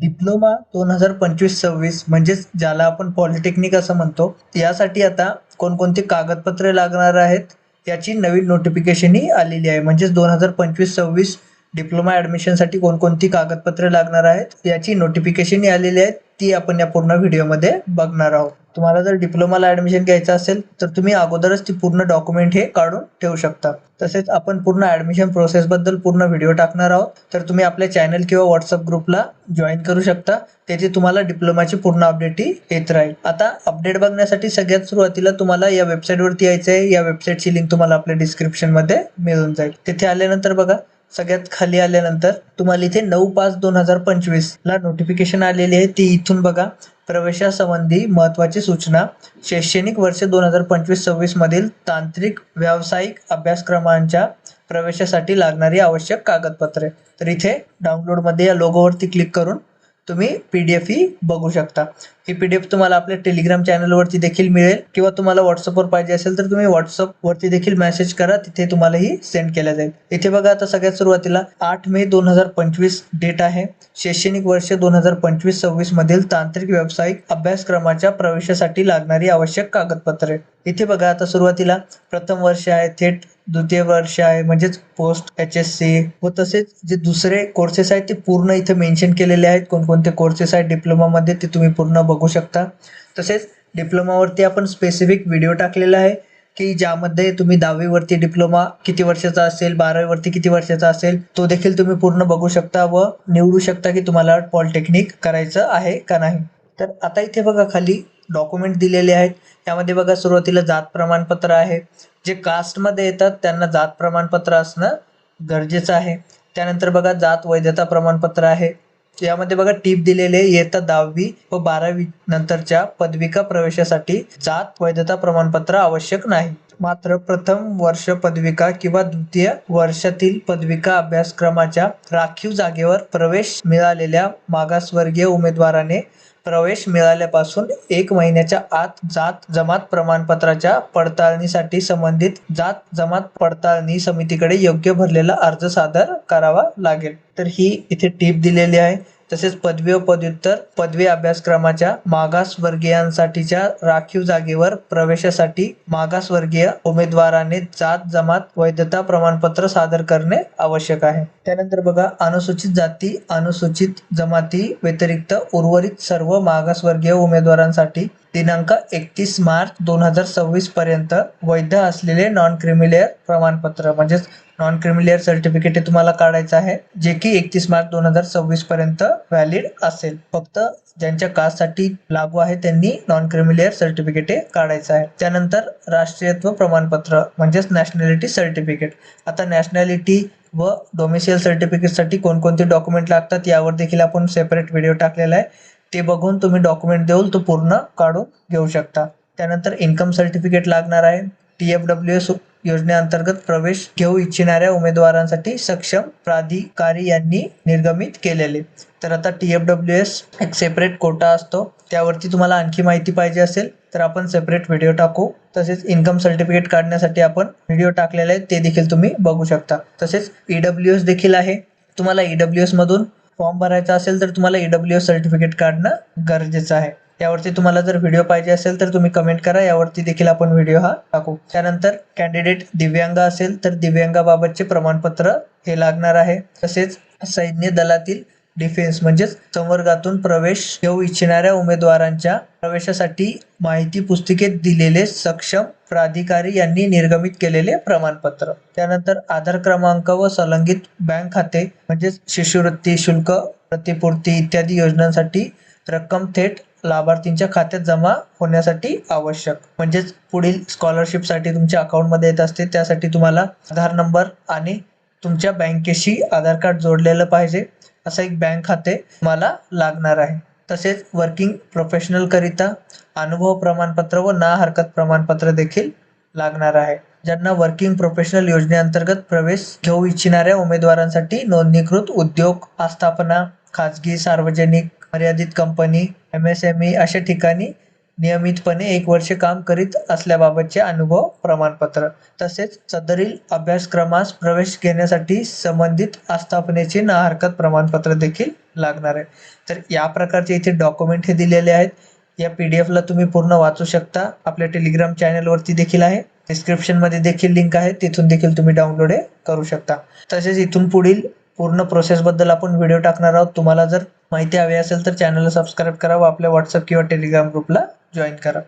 Diploma दोन हजार पंचवीस सव्वीस म्हणजेच ज्याला आपण पॉलिटेक्निक असं म्हणतो यासाठी आता कोणकोणती कागदपत्रे लागणार आहेत याची नवीन नोटिफिकेशनही आलेली आहे. म्हणजेच दोन हजार पंचवीस सव्वीस डिप्लोमा ॲडमिशनसाठी कोणकोणती कागदपत्रे लागणार आहेत याची नोटिफिकेशनही आलेली आहेत. ती आपण या पूर्ण व्हिडिओमध्ये बघणार आहोत. तुम्हाला जर डिप्लोमाला ॲडमिशन घ्यायचं असेल तर तुम्ही अगोदरच ती पूर्ण डॉक्युमेंट हे काढून ठेवू शकता. तसेच आपण पूर्ण ॲडमिशन प्रोसेसबद्दल पूर्ण व्हिडिओ टाकणार आहोत. तर तुम्ही आपल्या चॅनल किंवा व्हॉट्सअप ग्रुपला जॉईन करू शकता. तेथे तुम्हाला डिप्लोमाची पूर्ण अपडेटही येत राहील. आता अपडेट बघण्यासाठी सगळ्यात सुरुवातीला तुम्हाला या वेबसाईटवरती यायचं आहे या वेबसाईटची लिंक तुम्हाला आपल्या डिस्क्रिप्शनमध्ये मिळून जाईल. तिथे आल्यानंतर बघा सगळ्यात खाली आल्यानंतर तुम्हाला इथे नऊ पाच दोन हजार पंचवीस ला नोटिफिकेशन आलेली आहे. ती इथून बघा. प्रवेशासंबंधी महत्त्वाची सूचना. शैक्षणिक वर्ष दोन हजार पंचवीस सव्वीस मधील तांत्रिक व्यावसायिक अभ्यासक्रमांच्या प्रवेशासाठी लागणारी आवश्यक कागदपत्रे. तर इथे डाउनलोडमध्ये या लोगोवरती क्लिक करून तुम्ही पी डी एफ ही बघू शकता. ही पी डी एफ तुम्हाला आपल्या टेलिग्राम चॅनलवरती देखील मिळेल किंवा तुम्हाला व्हॉट्सअपवर पाहिजे असेल तर तुम्ही व्हॉट्सअपवरती देखील मेसेज करा तिथे तुम्हाला ही सेंड केल्या जाईल. इथे बघा आता सगळ्यात सुरुवातीला आठ मे दोन हजार पंचवीस डेट आहे. शैक्षणिक वर्ष दोन हजार पंचवीस सव्वीस मधील तांत्रिक व्यावसायिक अभ्यासक्रमाच्या प्रवेशासाठी लागणारी आवश्यक कागदपत्रे. इथे बघा आता सुरुवातीला प्रथम वर्ष आहे थेट द्वितीय वर्ष आहे म्हणजेच पोस्ट एच एस सी व तसेच जे दुसरे कोर्सेस आहेत ते पूर्ण इथे मेन्शन केलेले आहेत. कोणकोणते कोर्सेस आहेत डिप्लोमामध्ये ते तुम्ही पूर्ण बघू शकता. तसेच डिप्लोमावरती आपण स्पेसिफिक व्हिडिओ टाकलेला आहे की ज्यामध्ये तुम्ही दहावीवरती डिप्लोमा किती वर्षाचा असेल बारावीवरती किती वर्षाचा असेल तो देखील तुम्ही पूर्ण बघू शकता व निवडू शकता की तुम्हाला पॉलिटेक्निक करायचं आहे का नाही. तर आता इथे बघा खाली डॉक्युमेंट दिलेले आहेत. यामध्ये बघा सुरुवातीला जात प्रमाणपत्र आहे. जे कास्टमध्ये येतात त्यांना जात प्रमाणपत्र असणं गरजेचं आहे. त्यानंतर बघा जात वैधता प्रमाणपत्र आहे. यामध्ये बघा टीप दिलेले येतात दहावी व बारावी नंतरच्या पदविका प्रवेशासाठी जात वैधता प्रमाणपत्र आवश्यक नाही. मात्र प्रथम वर्ष पदविका किंवा द्वितीय वर्षातील पदविका अभ्यासक्रमाच्या राखीव जागेवर प्रवेश मिळालेल्या मागासवर्गीय उमेदवाराने प्रवेश मिळाल्यापासून एक महिन्याच्या आत जात जमात प्रमाणपत्राच्या पडताळणीसाठी संबंधित जात जमात पडताळणी समितीकडे योग्य भरलेला अर्ज सादर करावा लागेल. तर ही इथे टीप दिलेली आहे. तसेच पदवी व पदव्युत्तर पदवी अभ्यासक्रमाच्या मागासवर्गीयांसाठीच्या राखीव जागेवर प्रवेशासाठी मागासवर्गीय उमेदवाराने जात जमात वैधता प्रमाणपत्र सादर करणे आवश्यक आहे. त्यानंतर बघा अनुसूचित जाती अनुसूचित जमाती व्यतिरिक्त उर्वरित सर्व मागासवर्गीय उमेदवारांसाठी दिनांक एकतीस मार्च दोन हजार सव्वीस पर्यंत वैध असलेले नॉन क्रिमिलेअर प्रमाणपत्र म्हणजेच नॉन क्रिमिलेअर सर्टिफिकेट हे तुम्हाला काढायचं आहे जे की एकतीस मार्च दोन हजार सव्वीस पर्यंत व्हॅलिड असेल. फक्त ज्यांच्या कास्टसाठी लागू आहे त्यांनी नॉन क्रिमिलेअर सर्टिफिकेट हे काढायचं आहे. त्यानंतर राष्ट्रीयत्व प्रमाणपत्र म्हणजेच नॅशनॅलिटी सर्टिफिकेट आता नॅशनॅलिटी व डोमिशियल सर्टिफिकेटसाठी कोणकोणते डॉक्युमेंट लागतात यावर देखील आपण सेपरेट व्हिडिओ टाकलेला आहे. ते बघून तुम्ही डॉक्युमेंट देऊन तो पूर्ण काढून घेऊ शकता. त्यानंतर इन्कम सर्टिफिकेट लागणार आहे. टी एफ डब्ल्यू एस योजनेअंतर्गत प्रवेश घेऊ इच्छिणाऱ्या उमेदवारांसाठी सक्षम प्राधिकारी यांनी निर्गमित केलेले. तर आता टी एफ डब्ल्यू एस एक सेपरेट कोटा असतो. त्यावरती तुम्हाला आणखी माहिती पाहिजे असेल तर आपण सेपरेट व्हिडिओ टाकू. तसेच इन्कम सर्टिफिकेट काढण्यासाठी आपण व्हिडिओ टाकलेले आहेत ते देखील तुम्ही बघू शकता. तसेच ई डब्ल्यू एस देखील आहे. तुम्हाला ई डब्ल्यू एसमधून फॉर्म भरायचा असेल तर तुम्हाला ई डब्ल्यू एस सर्टिफिकेट काढणं गरजेचं आहे. यावरती तुम्हाला जर व्हिडिओ पाहिजे असेल तर तुम्ही कमेंट करा. यावरती देखील आपण व्हिडिओ हा टाकू. त्यानंतर कॅन्डिडेट दिव्यांग असेल तर दिव्यांगाबाबतचे प्रमाणपत्र हे लागणार आहे. तसेच सैन्य दलातील डिफेन्स म्हणजेच संवर्गातून प्रवेश घेऊ इच्छिणाऱ्या उमेदवारांच्या प्रवेशासाठी माहिती पुस्तिकेत दिलेले सक्षम प्राधिकारी यांनी निर्गमित केलेले प्रमाणपत्र. त्यानंतर आधार क्रमांक व संलग्नित बँक खाते म्हणजेच शिष्यवृत्ती शुल्क प्रतिपूर्ती इत्यादी योजनांसाठी रक्कम थेट लाभार्थींच्या खात्यात जमा होण्यासाठी आवश्यक. म्हणजेच पुढील स्कॉलरशिपसाठी तुमच्या अकाउंटमध्ये येत असते त्यासाठी तुम्हाला आधार नंबर आणि तुमच्या बँकेशी आधार कार्ड जोडलेलं पाहिजे. असं एक बँक खाते तुम्हाला लागणार आहे. तसेच वर्किंग प्रोफेशनलकरिता अनुभव प्रमाणपत्र व ना हरकत प्रमाणपत्र देखील लागणार आहे. ज्यांना वर्किंग प्रोफेशनल योजनेअंतर्गत प्रवेश घेऊ इच्छिणाऱ्या उमेदवारांसाठी नोंदणीकृत उद्योग आस्थापना खाजगी सार्वजनिक मर्यादित company M S M E अशा ठिकाणी नियमितपणे एक वर्ष काम करीत असल्याबाबतचे अनुभव प्रमाणपत्र. तसेच सदरील अभ्यासक्रमास प्रवेश घेण्यासाठी संबंधित आस्थापनेचे ना हरकत प्रमाणपत्र देखील लागणार आहे. तर या प्रकारचे इथे डॉक्युमेंट हे दिलेले आहेत. या पी डी एफला तुम्ही पूर्ण वाचू शकता. आपल्या टेलिग्राम चॅनलवरती देखील आहे. डिस्क्रिप्शनमध्ये देखील लिंक आहे. तिथून देखील तुम्ही डाउनलोड हे करू शकता. तसेच इथून पुढील पूर्ण प्रोसेसबद्दल आपण व्हिडिओ टाकणार आहोत. तुम्हाला जर माहिती हवी असेल तर चॅनलला सबस्क्राईब करा व आपल्या व्हॉट्सअप किंवा टेलिग्राम ग्रुपला जॉईन करा.